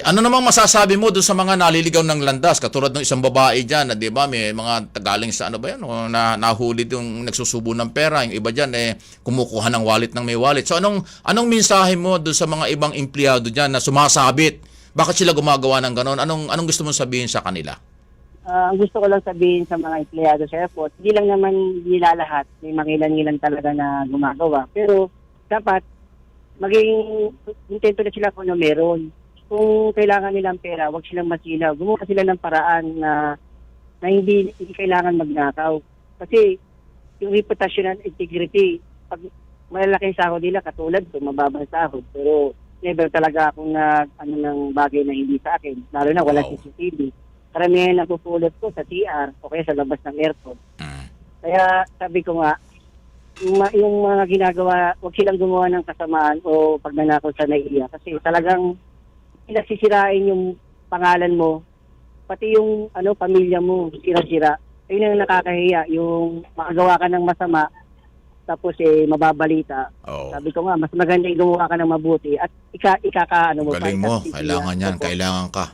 Ano namang masasabi mo doon sa mga naliligaw ng landas katulad ng isang babae diyan na 'di ba may mga tagaling sa ano ba 'yan na nahuli yung nagsusubo ng pera yung iba diyan eh kumukuha ng wallet ng may wallet. So anong anong mensahe mo doon sa mga ibang empleyado diyan na sumasabit? Bakit sila gumagawa ng ganon? Anong anong gusto mong sabihin sa kanila? Ah, ang gusto ko lang sabihin sa mga empleyado sa airport, hindi lang naman nila lahat, may mangilan-ngilan talaga na gumagawa. Pero dapat maging intento na sila kung ano meron. Kung kailangan nilang pera, wag silang masilaw. Gumawa sila ng paraan na na hindi, hindi kailangan magnakaw. Kasi yung reputation and integrity, pag malalaking sahod nila, katulad ko, mababang sahod. Pero never talaga akong nag, ano ng bagay na hindi sa akin. Lalo na wala Wow. CCTV. Karamihan napupulot ko sa CR o kaya sa labas ng airport. Mm. Kaya sabi ko nga, yung, ma- yung mga ginagawa, huwag silang gumawa ng kasamaan o pagnanakaw sa naiiya. Kasi talagang pinagsisirain yung pangalan mo, pati yung ano pamilya mo, sira-sira. Ayun ang nakakahiya, yung makagawa ka ng masama, tapos eh mababalita. Oh. Sabi ko nga, mas maganda yung gumawa ka ng mabuti at ika, ikaka, ano mo, Galing mo, kailangan yan, kailangan ka.